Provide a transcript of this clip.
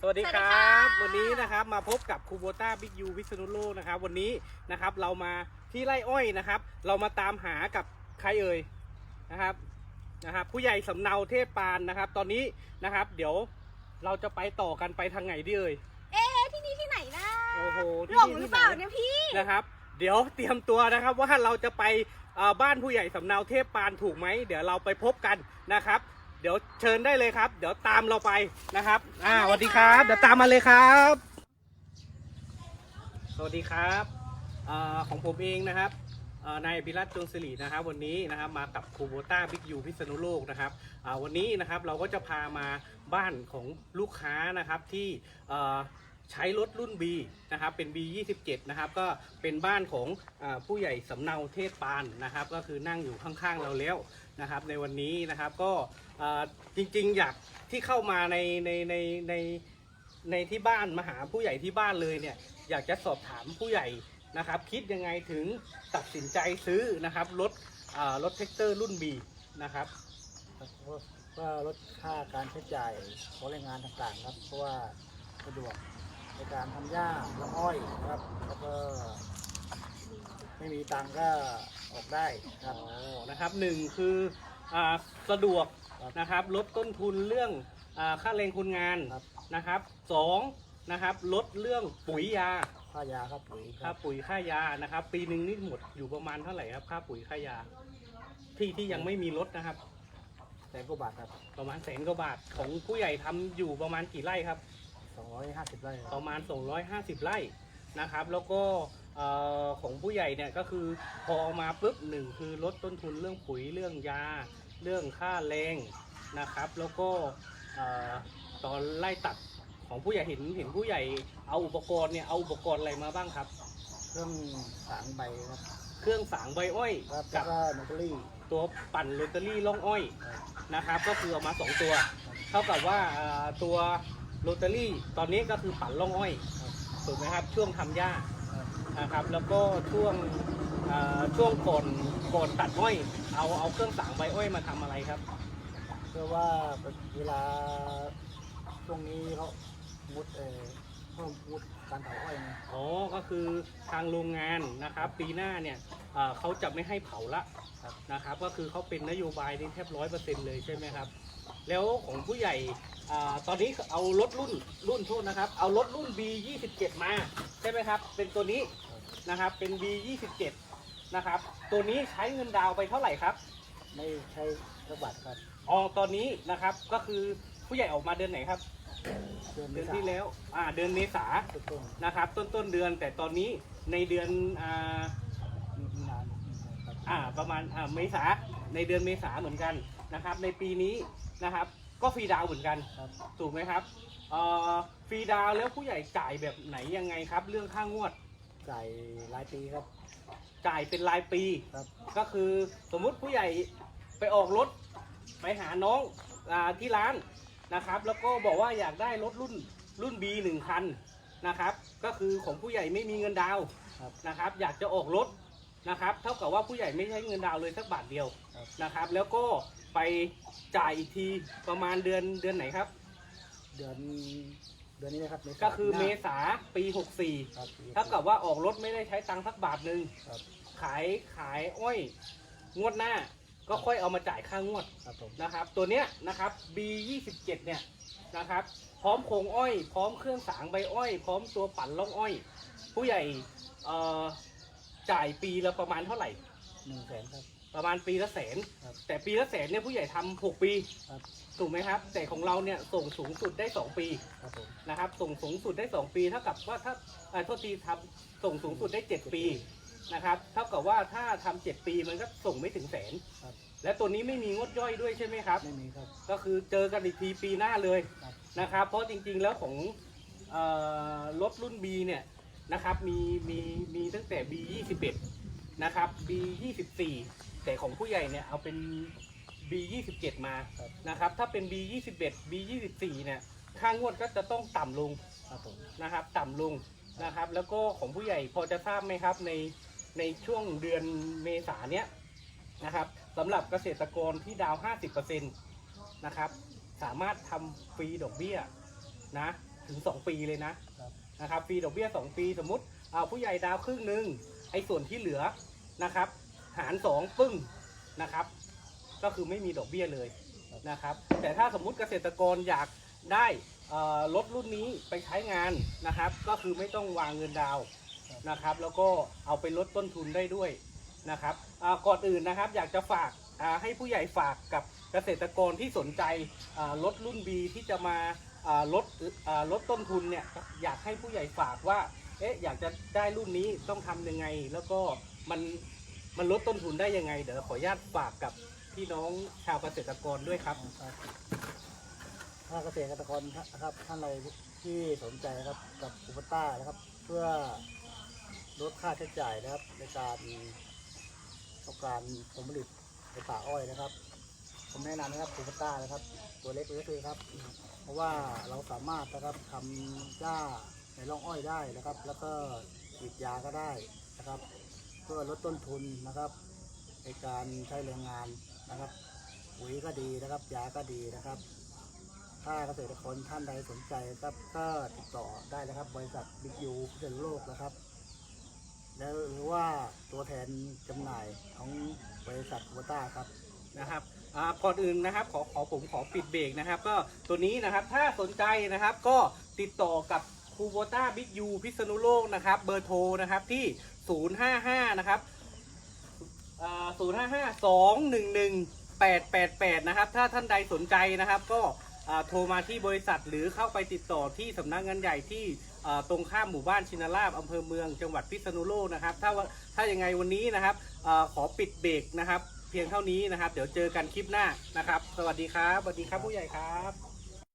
สวัสดีคสวัสดีรัค่ะบวันนี้นะครับมาพบกับคูโบต้าบิ๊กยูวิษณุโลกนะครับ วันนี้นะครับเรามาที่ไร่อ้อยนะครับ เรามาตามหากับใครเอ่ยนะครับนะครับ ผู้ใหญ่สำเนาเทพปานนะครับ ตอนนี้นะครับ เดี๋ยวเราจะไปต่อกันไปทางไหนดีเอ่ยเอ๊ะที่นี่ที่ไหนนะโอ้โหที่หลงนี่หรืที่อเปล่าไหนเนี่ยพี่ นะครับ เดี๋ยวเตรียมตัวนะครับว่าเราจะไปเอ่อบ้านผู้ใหญ่สำเนาเทพปานถูกไหมเดี๋ยวเราไปพบกันนะครับ เดี๋ยวเชิญได้เลยครับ เดี๋ยวตามเราไปนะครับ อ่าสวัสดีครับ เดี๋ยวตามมาเลยครับ สวัสดีครับอของผมเองนะครับนายบิรัตน์จงศิรินะครับ วันนี้นะครับมากับคูโบต้าบิ๊กยูพิษณุโลกนะครับวันนี้นะครับเราก็จะพามาบ้านของลูกค้านะครับที่ ใช้รถรุ่น B นะครับเป็น B 27 นะครับก็เป็นบ้านของอผู้ใหญ่สำเนาเทศปานนะครับ ก็คือนั่งอยู่ข้างๆเราแล้วนะครับ ในวันนี้นะครับก็จริงๆอยากที่เข้ามาในในในในในที่บ้านมาหาผู้ใหญ่ที่บ้านเลยเนี่ยอยากจะสอบถามผู้ใหญ่นะครับ คิดยังไงถึงตัดสินใจซื้อนะครับรถรถแท็กเตอร์รุ่น B นะครับครับเพราะว่าลดค่าการใช้จ่ายของแรงงานต่างๆครับเพราะว่าสะดวก ในการทำหญ้าและอ้อยนะครับแล้วก็ไม่มีตังค์ก็ออกได้ครับ อ๋อนะครับหนึ่งคืออ่าสะดวกครับนะครับลดต้นทุนเรื่องอาค่าแรงคนงานครับ นะครับสองนะครับลดเรื่องปุ๋ยยาค่ายาครับปุ๋ยคค่ารับปุ๋ยค่ายานะครับ ปีหนึ่งนี่หมดอยู่ประมาณเท่าไหร่ครับค่าปุ๋ยค่ายา ที่ที่ยังไม่มีรถนะครับ แสนกว่าบาทครับประมาณแสนกว่าบาทของผู้ใหญ่ทำอยู่ประมาณกี่ไร่ครับ 250 ไร่คปรับระมาณ 250 ไร่นะครับ แล้วก็เอ่อของผู้ใหญ่เนี่ยก็คือพอเอามาปุ๊บหนึ่งคือลดต้นทุนเรื่องปุ๋ยเรื่องยา เรื่องค่าแรงนะครับ แล้วก็เอ่อตอนไล่ตัดของผู้ใหญ่เห็นเห็นผู้ใหญ่เอาอุปกรณ์เนี่ยเอาอุปกรณ์อะไรมาบ้างครับ เครื่องสางใบครับเครื่องสางใบอ้อยครับกัแล้วบก็นอตเตอรี่ตัวปั่นโรตารี่ล่องอ้อยครับนะครับก็คือเอามาสองตัว เท่ากับว่าเอ่อตัว โรตารี่ตอนนี้ก็คือปั่นล่องอ้อยถูกไหมครับช่วงทำหญ้าครับนะครับ แล้วก็ช่วงช่วงก่อนก่อนตัดอ้อย เอาเอาเครื่องสางใบอ้อยมาทำอะไรครับเพื่อว่าเวลาช่วงนี้เขามุดเออเพิ่มมุด การเผาอ้อยไงอ๋อ ก็คือทางโรงงานนะครับ ปีหน้าเนี่ยเอ่อเขาจะไม่ให้เผาละครับนะครับ ก็คือเขาเป็นนโยบายนี่แทบร้อยเปอร์เซ็นต์เลยใช่ไหมครับ แล้วของผู้ใหญ่อาตอนนี้เอารถรุ่นรุ่นโทษนะครับ เอารถรุ่น B 27 มาใช่ไหมครับ เป็นตัวนี้นะครับเป็น B 27 นะครับ ตัวนี้ใช้เงินดาวน์ไปเท่าไหร่ครับ ไม่ใช้กระบาดครับ อ๋อ ตอนนี้นะครับ ก็คือผู้ใหญ่ออกมาเดือนไหนครับ เดือนเดือนษาที่แล้วอ่าเดือนเมษาต้นนะครับ ต้นต้นเดือนแต่ตอนนี้ในเดือนอ่าๆมีมีนานครับอ่าประมาณอ่าเมษาในเดือนเมษาเหมือนกันนะครับ ในปีนี้นะครับ ก็ฟรีดาวน์เหมือนกันครับถูกไหมครับเอ่อฟรีดาวน์แล้วผู้ใหญ่จ่ายแบบไหนยังไงครับ เรื่องค่างวดจ่ายรายปีครับ จ่ายเป็นรายปีครับ ก็คือสมมุติผู้ใหญ่ไปออกรถไปหาน้องอาที่ร้าน นะครับ แล้วก็บอกว่าอยากได้รถรุ่นรุ่น B หนึ่งคันนะครับ ก็คือของผู้ใหญ่ไม่มีเงินดาวน์ครับนะครับ อยากจะออกรถนะครับ เท่ากับว่าผู้ใหญ่ไม่ใช้เงินดาวน์เลยสักบาทเดียวครับ นะครับ แล้วก็ไปจ่ายอีกทีประมาณเดือนเดือนไหนครับ เดือนเดือนนี้นะครับเษาก็คือเมหน้าษาปี 64 ครับเท่ากับว่าออกรถไม่ได้ใช้ตังค์สักบาทหนึ่งครับ ขายขายอ้อยงวดหน้า ก็ค่อยเอามาจ่ายค่างวดครับผมนะครับ ตัวเนี้ยนะครับ B 2 7 เนี่ยนะครับ พร้อมโครงอ้อย พร้อมเครื่องสางใบอ้อย พร้อมตัวปั่นล่องอ้อย ผู้ใหญ่เอ่อจ่ายปีละประมาณเท่าไหร่ หนึ่งแสนครับ ประมาณปีละแสน ครับแต่ปีละแสนเนี่ยผู้ใหญ่ทำหกปีครับ ถูกไหมครับ แต่ของเราเนี่ยส่งสูงสุดได้สองปี ครับผม นะครับส่งสูงสุดได้สองปีเท่ากับว่าถ้าเอ่อโทษทีทำส่งสูงสุดได้เจ็ดปี นะครับ เท่ากับว่าถ้าทำเจ็ดปีมันก็ส่งไม่ถึงแสน ครับ และตัวนี้ไม่มีงวดย่อยด้วยใช่ไหมครับ ไม่มีครับ ก็คือเจอกันอีกทีปีหน้าเลยครับ นะครับ เพราะจริงๆแล้วของเออรถรุ่น B เนี่ยนะครับมีมีมีตั้งแต่ B 21นะครับ B 24แต่ของผู้ใหญ่เนี่ยเอาเป็น B 27มาครับ นะครับถ้าเป็น B 21 B 24เนี่ยค่างวดก็จะต้องต่ำลง ครับผม นะครับต่ำลงนะครับ แล้วก็ของผู้ใหญ่พอจะทราบไหมครับ ใน ในช่วงเดือนเมษาเนี้ยนะครับสำหรับเกษตรกรที่ดาวน์50%นะครับสามารถทำฟรีดอกเบี้ยนะถึง 2 ปีเลยนะนะครับฟรีดอกเบี้ย 2 ปีสมมติเอาผู้ใหญ่ดาวครึ่งหนึ่งไอ้ส่วนที่เหลือนะครับ หาร 2 ปึ้งนะครับ ก็คือไม่มีดอกเบี้ยเลยนะครับ แต่ถ้าสมมุติเกษตรกรอยากได้รถรุ่นนี้ไปใช้งานนะครับ ก็คือไม่ต้องวางเงินดาว นะครับ แล้วก็เอาไปลดต้นทุนได้ด้วยนะครับก่อนอื่นนะครับอยากจะฝากให้ผู้ใหญ่ฝากกับเกษตรกรที่สนใจรถรุ่น B ที่จะมาลดลดต้นทุนเนี่ยอยากให้ผู้ใหญ่ฝากว่าเอ๊ะอยากจะได้รุ่นนี้ต้องทำยังไง แล้วก็มันมันลดต้นทุนได้ยังไง เดี๋ยวขออนุญาตฝากกับพี่น้องชาวเกษตรกรด้วยครับครับถ้าเกษตรกรนะครับท่านใดที่สนใจครับกับคูปต้านะครับ เพื่อ ลดค่าใช้จ่ายนะครับ ในการต้องการผลผลิตในป่าอ้อยนะครับ ผมแนะนำนะครับคูปต้านะครับ ตัวเล็กๆเลยครับ เพราะว่าเราสามารถนะครับทำหญ้าในร่องอ้อยได้นะครับ แล้วก็ฉีดยาก็ได้นะครับ เพื่อลดต้นทุนนะครับ ในการใช้แรงงานนะครับปุ๋ยก็ดีนะครับยาก็ดีนะครับ ถ้าเกษตรกรท่านใดสนใจครับก็ติดต่อได้นะครับ บริษัทบิ๊กยูพิษณุโลกนะครับ แล้วหรือว่าตัวแทนจำหน่ายของบริษัทวต้าครับ นะครับอ่าก่อนอื่นนะครับขอขอผมขอปิดเบรกนะครับ ก็ตัวนี้นะครับถ้าสนใจนะครับก็ติดต่อกับคูโบต้าบิ๊กยูพิษณุโลกนะครับ เบอร์โทรนะครับที่ 055 นะครับศูนย์ห้าห้าสองหนึ่งหนึ่งแปดแปดแปดนะครับ ถ้าท่านใดสนใจนะครับก็ โทรมาที่บริษัทหรือเข้าไปติดต่อที่สำนักงานใหญ่ที่ตรงข้ามหมู่บ้านชินาราบอำเภอเมืองจังหวัดพิษณุโลกนะครับ ถ้าว่าถ้ายังไงวันนี้นะครับอขอปิดเบรกนะครับ เพียงเท่านี้นะครับ เดี๋ยวเจอกันคลิปหน้านะครับ สวัสดีครับสวัสดีครับผู้ใหญ่ครับ